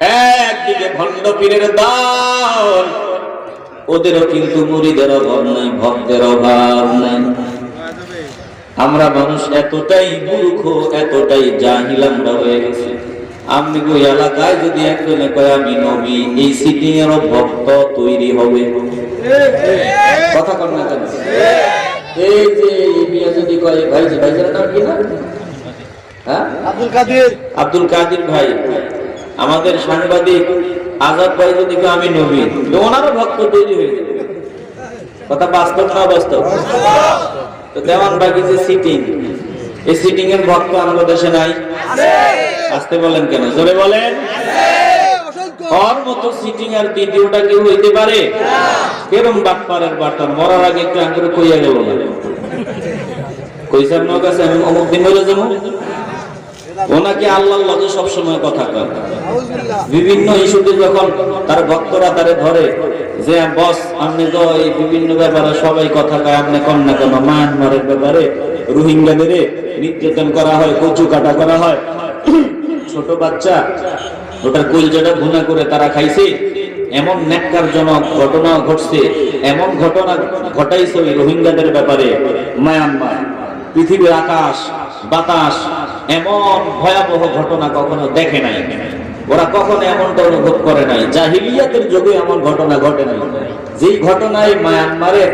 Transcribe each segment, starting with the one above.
একদিকে ভণ্ড পীরের দল ওদেরও কিন্তু মুড়িদের অভাব নাই ভক্তের অভাব নাই। আমরা মানুষ এতটাই মূর্খ এতটাই জাহিল আমরা হয়ে গেছি। আপনি ওই এলাকায় যদি একজনে কয় আমি নবী এই সিটিং এর ভক্ত তৈরি হবে। কথা কর না কেন? এই যে মিয়া যদি কয় ভাই ভাইজানের নাম কি না? হ্যাঁ? আব্দুল কাদের। আব্দুল কাদির ভাই। আমাদের সাংবাদিক আজাদ ভাই যদি আমি নবী। তো ওনারও ভক্ত তৈরি হয়ে যাবে কথা বাস্তব না বাস্তব? তো দেওয়ান বাকি যে সিটিং এই সিটিং এর ভক্ত আমাদের দেশে নাই। আসতে বলেন কেন? জোরে বলেন। ওর মতো সিটিং আর দ্বিতীয়টা কেউ হইতে পারে? কেরম বাটপারের বাটা মরার আগে একটু আঙ্গুরে কইয়া গেল। না কইসার নক আমি অমুক দিন হইলে যাব? ওনাকে আল্লাহর লগে সবসময় কথা কয়। বিভিন্ন ইস্যুতে যখন তার ভক্তরা তারে ধরে যে বস আপনি তো এই বিভিন্ন ব্যাপারে সবাই কথা কয় আপনি কন না কেন মায়ানমারের ব্যাপারে রোহিঙ্গাদের নির্যাতন করা হয় কচু কাটা করা হয়। ছোট বাচ্চা ওটার কলজাটা ভুনা করে তারা খাইছে। এমন ন্যাক্কারজনক ঘটনা ঘটছে এমন ঘটনা ঘটাইছে ওই রোহিঙ্গাদের ব্যাপারে। মায়ানমার পৃথিবীর আকাশ বাতাস এমন ভয়াবহ ঘটনা কখনো দেখে নাই। ওরা কখনো এমনটা অনুভব করে নাই। জাহিলিয়াতের যুগে এমন ঘটনা ঘটে নাই। যেই ঘটনায় মায়ানমারের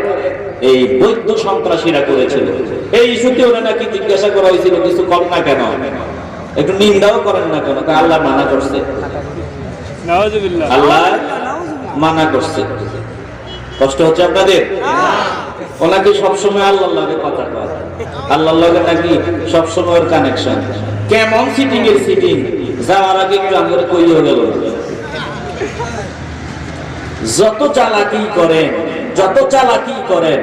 এই বৈদ্য সন্ত্রাসীরা করেছিল। এই ইস্যুতে ওরা নাকি জিজ্ঞাসা করা হয়েছিল কিছু কর না কেন? একটু নিন্দাও করেন না কেন? তা আল্লাহ মানা করছে। আল্লাহ মানা করছে। কষ্ট হচ্ছে আপনাদের? ওনাকে সবসময় আল্লাহর লগে কথা কয়। আল্লাহর লগে নাকি সবসময় ওর কানেকশন কেমন সিটিং এর সিটিং যাওয়ার আগে একটু আমার কইও গেল যত চালাকি করেন, যত চালাকি করেন,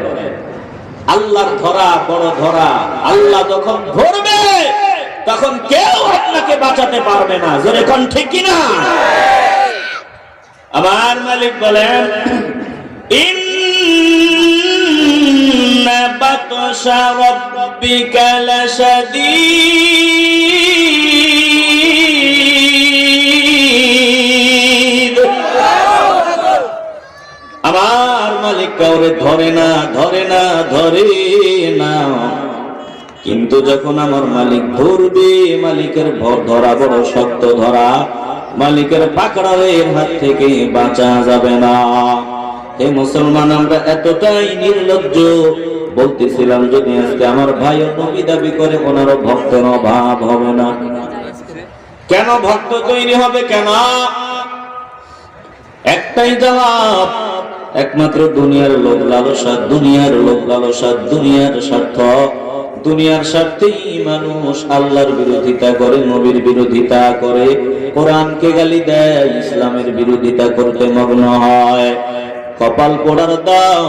আল্লাহর ধরা বড় ধরা। আল্লাহ যখন ধরবে, তখন কেউ আপনাকে বাঁচাতে পারবে না। জোরে কোন ঠিক কিনা? আমার মালিক বলেন বাতশা রাব্বিকা লাশাদীদ আমার মালিক কাউরে ধরে না ধরে না ধরে না। কিন্তু যখন আমার মালিক ধরবে, মালিকের ধরা বড় শক্ত ধরা। মালিকের পাকড়াওয়ের হাত থেকে বাঁচা যাবে না। হে মুসলমান, আমরা এতটাই নির্লজ্জ বলতেছিলাম যদি আজকে আমার ভাই নবী দাবি করে, ওনারও ভক্তের অভাব হবে না। কেন ভক্ত তৈরি হবে কেন? একটাই জবাব, একমাত্র দুনিয়ার লোক লালসা দুনিয়ার লোক লালসা দুনিয়ার স্বার্থ। দুনিয়ার স্বার্থেই মানুষ আল্লাহর বিরোধিতা করে, নবীর বিরোধিতা করে। কোরআনকে গালি দেয়, ইসলামের বিরোধিতা করতে মগ্ন হয়। কপাল পোড়ার দল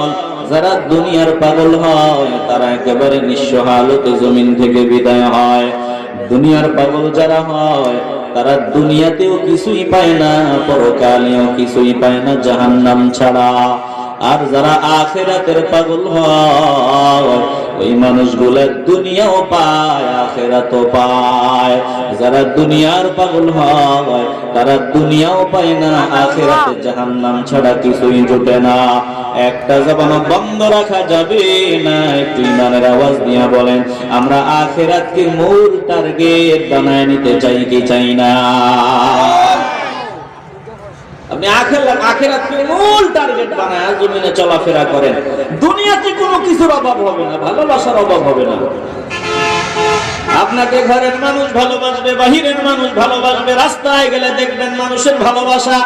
যারা দুনিয়ার পাগল হয়, তারা একেবারে নিঃস্ব হালতে জমিন থেকে বিদায় হয়। দুনিয়ার পাগল যারা হয়, তারা দুনিয়াতেও কিছুই পায় না, পরকালেও কিছুই পায় না, জাহান্নাম ছাড়া। আর যারা আখেরাতের পাগল হয় ওই মানুষগুলা দুনিয়াও পায়, আখেরাতও পায়। যারা দুনিয়ার পাগল হয়, তারা দুনিয়াও পায় না, আখেরাতে জাহান্নাম ছাড়া কিছুই জুটে না। একটা জবান বন্ধ রাখা যাবে না, একটু ইমানের আওয়াজ দিয়ে বলেন, আমরা আখেরাতকে মূল টার্গেট বানায় নিতে চাই কি চাই না? আপনি আখের আখেরাতকে মূল টার্গেট বানায় জমিনে চলাফেরা করেন। দুনিয়াতে কোনো কিছুর অভাব হবে না, ভালোবাসার অভাব হবে না। আপনাকে ঘরের মানুষ ভালোবাসবে, বাহিরের মানুষ ভালোবাসবে, রাস্তায় গেলে দেখবেন মানুষের ভালোবাসা।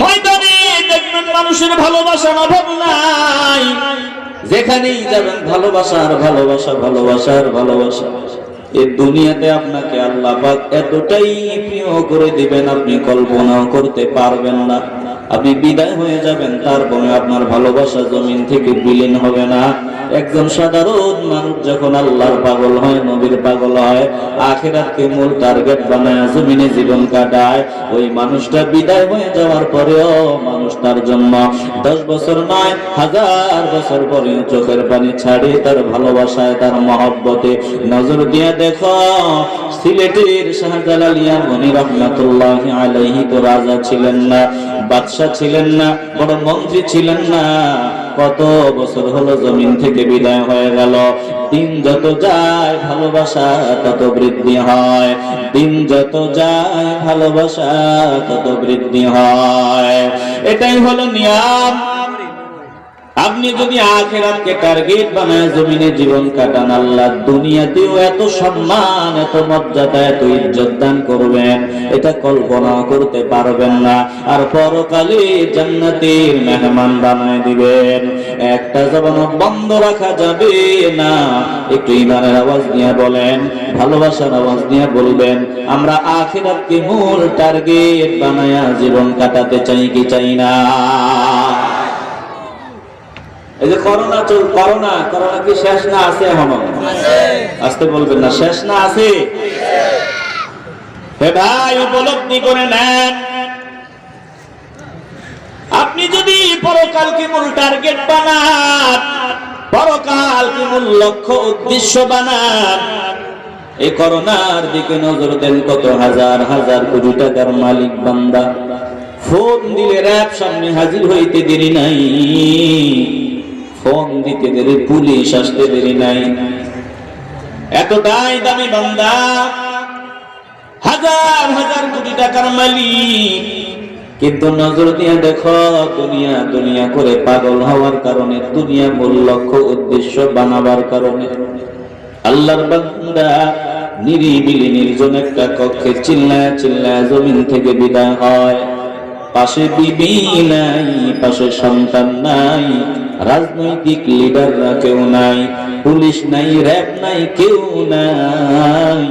ময়দানে দেখবেন মানুষের ভালোবাসার অভাব নাই। যেখানেই যাবেন, ভালোবাসার, ভালোবাসা ভালোবাসার, ভালোবাসা। এই দুনিয়াতে আপনাকে আল্লাহ এতটাই প্রিয় করে দিবেন, আপনি কল্পনাও করতে পারবেন না। আপনি বিদায় হয়ে যাবেন তারপরে আপনার ভালোবাসা জমিন থেকে বিলীন হবে না। একজন সাধারণ মানুষ যখন আল্লাহর পাগল হয়, নবীর পাগল হয়, আখেরাতকে মূল টার্গেট বানায়, জমিনে জীবন কাটায়, ওই মানুষটা বিদায় হয়ে যাওয়ার পরেও মানুষ তার জন্য দশ বছর নয়, হাজার বছর পরে চোখের পানি ছাড়ে তার ভালোবাসায়, তার মহব্বতে নজর দিয়ে দেখো, সিলেটের শাহজালালিয়া মনি রহমাতুল্লাহ আলাইহি তো রাজা ছিলেন না, বাদশাহ ছিলেন না, বড় মন্ত্রী ছিলেন না। কত বছর হলো জমিন থেকে বিদায় হয়ে গেল। দিন যত যায় ভালোবাসা তত বৃদ্ধি হয়। দিন যত যায় ভালোবাসা তত বৃদ্ধি হয়। এটাই হলো নিয়ম। আপনি যদি আখেরাতকে টার্গেট বানায় জমিনে জীবন কাটান, আল্লাহ দুনিয়াতেও এত সম্মান, এত মর্যাদা, এত ইজ্জত দান করবেন। এটা কল্পনা করতে পারবেন না। আর পরকালে জান্নাতের মেহমান বানায় দিবেন। একটা জবান বন্ধ রাখা যাবে না। একটু ইমানের আওয়াজ নিয়ে বলেন, ভালোবাসার আওয়াজ নিয়ে বলবেন, আমরা আখেরাতকে মূল টার্গেট বানায়া জীবন কাটাতে চাই কি চাই না? এই যে করোনা চল করোনা করোনা কি শেষ না আছে এখনও? আসতে বলবেন না শেষ না আছে? হে ভাই উপলব্ধি করে নেন। আপনি যদি পরকালকে মূল টার্গেট বানান পরকালকে মূল লক্ষ্য উদ্দেশ্য বানান এই করোনার দিকে নজর দেন কত হাজার হাজার কোটি টাকার মালিক বান্দা। ফোন দিলে র্যাব সামনে হাজির হইতে দেরি নাই। ফোন দিতে দেরি, পুলিশ আসতে দেরি নাই। এতটাই দামি বান্দা, হাজার হাজার কোটি টাকার মালিক। কিন্তু নজর দিয়ে দেখো, দুনিয়া দুনিয়া করে পাগল হওয়ার কারণে, দুনিয়া মূল লক্ষ্য, উদ্দেশ্য বানাবার কারণে। আল্লাহর বান্দা নিরিবিলি নির্জন একটা কক্ষে চিল্লায় চিল্লায় জমিন থেকে বিদায় হয়। পাশে বিবি নাই, পাশে সন্তান নাই, রাজনৈতিক লিডাররা কেউ নাই, পুলিশ নাই র্যাব নাই, কেউ নাই।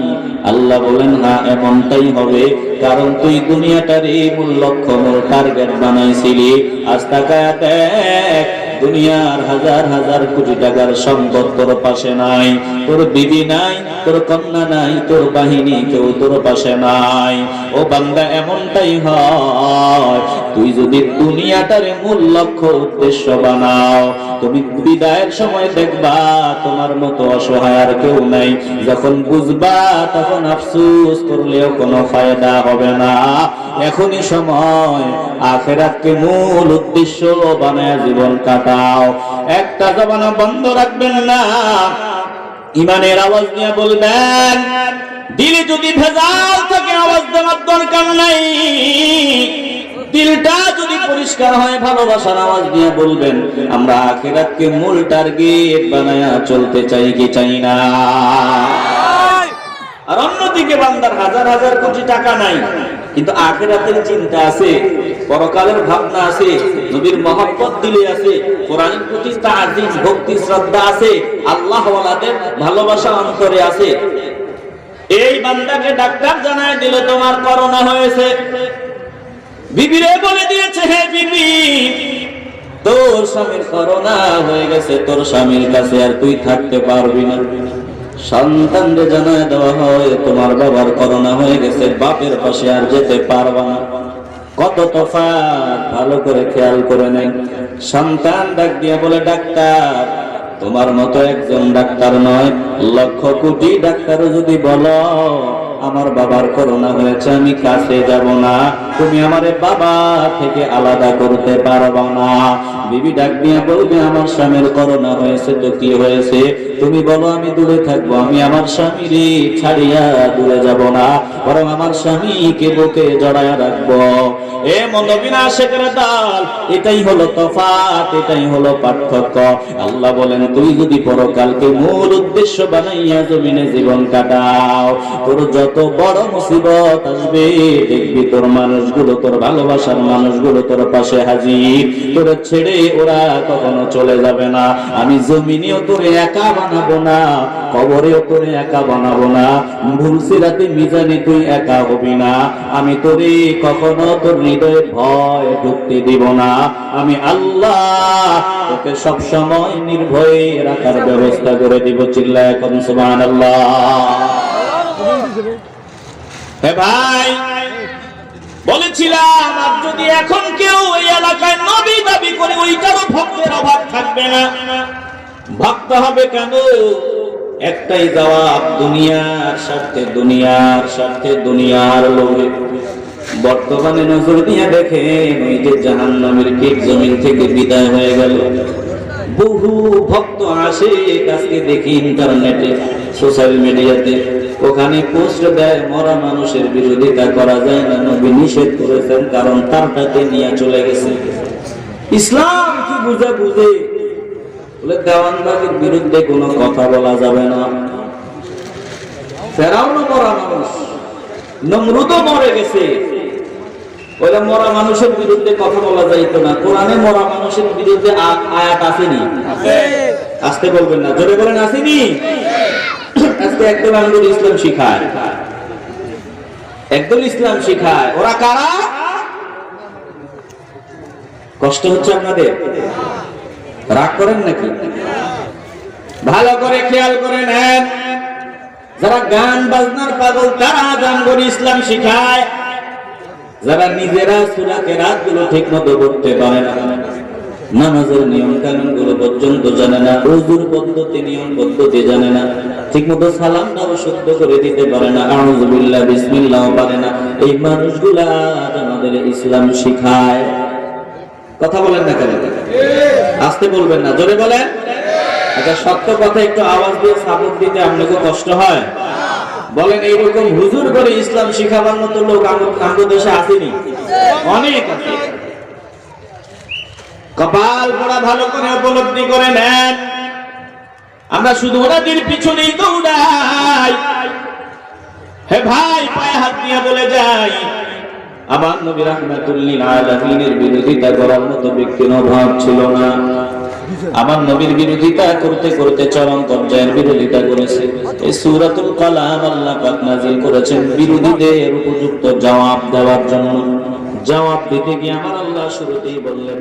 আল্লাহ বলেন হ্যাঁ এমনটাই হবে, কারণ তুই দুনিয়াটার এই মূল লক্ষ্য, মূল টার্গেট বানাইছিলি। আজ তাকায় দেখ দুনিয়ার হাজার হাজার কোটি টাকার সম্পদ তোর পাশে নাই। তোর বিবি নাই, তোর কন্যা নাই, তোর বাহিনী কেউ তোর পাশে নাই। ও বান্দা, এমনটাই হয়। তুই যদি দুনিয়াটারে মূল লক্ষ্য উদ্দেশ্য বানাও, তুমি বিদায়ের সময় দেখবা তোমার মতো অসহায় আর কেউ নাই। যখন বুঝবা, তখন আফসুস করলেও কোনো ফায়দা হবে না। এখনই সময়, আখেরাতকে মূল উদ্দেশ্য বানায় জীবন কাটাও। একটা জবানা বন্ধ রাখবেন না। ইমানের আওয়াজ নিয়ে বলবেন, দিলে যদি ভেজাল থাকে, আওয়াজ দেওয়ার দরকার নাই। দিলটা যদি পরিষ্কার হয়, ভালোবাসার আওয়াজ দিয়ে বলবেন, আমরা আখেরাতকে মূল টার্গেট বানায়া চলতে চাই কি চাই না? আর অন্যদিকে বান্দার হাজার হাজার কোটি টাকা নাই, কিন্তু আখেরাতের চিন্তা আছে, পরকালের ভাবনা আছে, নবীর মহব্বত দিলে আছে কোরআনের প্রতি তাজিম, ভক্তি, শ্রদ্ধা আছে আল্লাহ ওয়ালাদের ভালোবাসা অন্তরে আছে। এই বান্দাকে ডাক্তার জানায় দিল তোমার করোনা হয়েছে। বিবিরে বলে দিয়েছে, হে বিবি, তোর স্বামীর করোনা হয়ে গেছে, তোর স্বামীর কাছে আর তুই থাকতে পারবি না। জানায় দেওয়া হয়, তোমার বাবার করোনা হয়ে গেছে, বাপের পাশে আর যেতে পারবা না। কত তফাৎ, ভালো করে খেয়াল করে নেই। সন্তান ডাক দিয়ে বলে, ডাক্তার তোমার মতো একজন ডাক্তার নয়, লক্ষ কোটি ডাক্তারও যদি বলো, আমার বাবার করোনা হয়েছে, আমি কাছে যাব না। তুমি আমারে বাবা থেকে আলাদা করতে পারবা না। বিবি ডাক দিয়ে বলবে, আমার স্বামীর করোনা হয়েছে তো কি হয়েছে? তুমি বলো, আমি দূরে থাকব, আমি আমার স্বামীরে ছাড়িয়া দূরে যাব না, বরং আমার স্বামীকে বুকে জড়ায়া রাখব। এ মনোবিনা দল, এটাই হলো তফাত, এটাই হলো পার্থক্য। আল্লাহ বলেন তুই যদি পরকালকে মূল উদ্দেশ্য বানাইয়া জমিনে জীবন কাটাও, তোর যত বড় মুসিবত আসবে, দেখবি তোর মানুষগুলো, তোর ভালোবাসার মানুষগুলো তোর পাশে হাজির। তোর ছেড়ে ওরা কখনো চলে যাবে না। আমি জমিনেও তোরে একা বানাবো না, কবরেও তোরে একা বানাবো না। ভুল সিরাতে মিজানে তুই একা হবি না। আমি তোরে কখনো তোর হৃদয়ে ভয় ঢুকতে দিব না। আমি আল্লাহ তোকে সব সময় নির্ভয়ে রাখার ব্যবস্থা করে দিব চিল্লা এখন সুবহানাল্লাহ। হে ভাই বলেছিলাম আর যদি এখন কেউ ওই এলাকায় নবী দাবি করে ওইটারও ভক্তের অভাব থাকবে না। ভক্ত হবে কেন? একটাই জবাব দুনিয়ার স্বার্থে দুনিয়ার স্বার্থে দুনিয়ার লোভে। বর্তমানে নজর দিয়ে দেখেন ওই যে জাহান নামের কেক জমিন থেকে বিদায় হয়ে গেল। বহু ভক্ত আসে আজকে দেখি ইন্টারনেটে, সোশ্যাল মিডিয়াতে। ওখানে পোস্ট দেয়, মরা মানুষের বিরোধিতা করা যায় না, নবী নিষেধ করেছেন, কারণ তারটাকে নিয়ে চলে গেছে। ইসলাম কি বুঝে বুঝে? বলে দেওয়ানবাগের বিরুদ্ধে কোনো কথা বলা যাবে না। ফেরাউনও মরা মানুষ, নমরুদও মরে গেছে। ওইটা মরা মানুষের বিরুদ্ধে কথা বলা যাইতো না। কোরআনে মরা মানুষের বিরুদ্ধে আয়াত আসেনি। আসতে বলবেন না। জোরে বলেন আসেনি? আজকে একদল আঙ্গুর ইসলাম শিখায়। একদল ইসলাম শিখায়। ওরা কারা? কষ্ট হচ্ছে আপনাদের? রাগ করেন নাকি? ভালো করে খেয়াল করে নেন। যারা গান বাজনার পাগল তারা জানগর ইসলাম শিখায়। যারা নিজেরা সুরাকে রাতগুলো ঠিক মতো করতে পারে না, নামাজের নিয়ম কানুনগুলো পর্যন্ত জানে না রোজুর পদ্ধতি, নিয়ম পদ্ধতি জানে না ঠিক মতো সালামটাও শুদ্ধ করে দিতে পারে না, আউযুবিল্লাহ বিসমিল্লাহ পারে না। এই মানুষগুলা আমাদের ইসলাম শিখায়। কথা বলেন না কেন? আসতে বলবেন না, জোরে বলেন? আচ্ছা সত্য কথা একটু আওয়াজ দিয়ে সাপোর্ট দিতে আপনাকে কষ্ট হয়? বলেন, এইরকম হুজুর করে ইসলাম শিখাবার মতো লোক আমাদের দেশে আসেনি। অনেক কপাল পড়া ভালো করে উপলব্ধি করে নেন। আমরা শুধু ওনাদের পিছনেই দৌড়াই। হে ভাই, পায়ে হাত দিয়ে বলে যাই। আমার নবী রাহমাতুল্লিল আলামিনের বিরোধিতা করার মতো ব্যক্তির অভাব ছিল না। আমার নবীর বিরোধিতা করতে করতে চরম পর্যায়ের বিরোধিতা করেছে। এই সুরাতুল কালাম আল্লাহ পাক নাযিল করেছেন বিরোধীদের উপযুক্ত জবাব দেওয়ার জন্য। জবাব দিতে গিয়ে আমার আল্লাহ শুরুতেই বললেন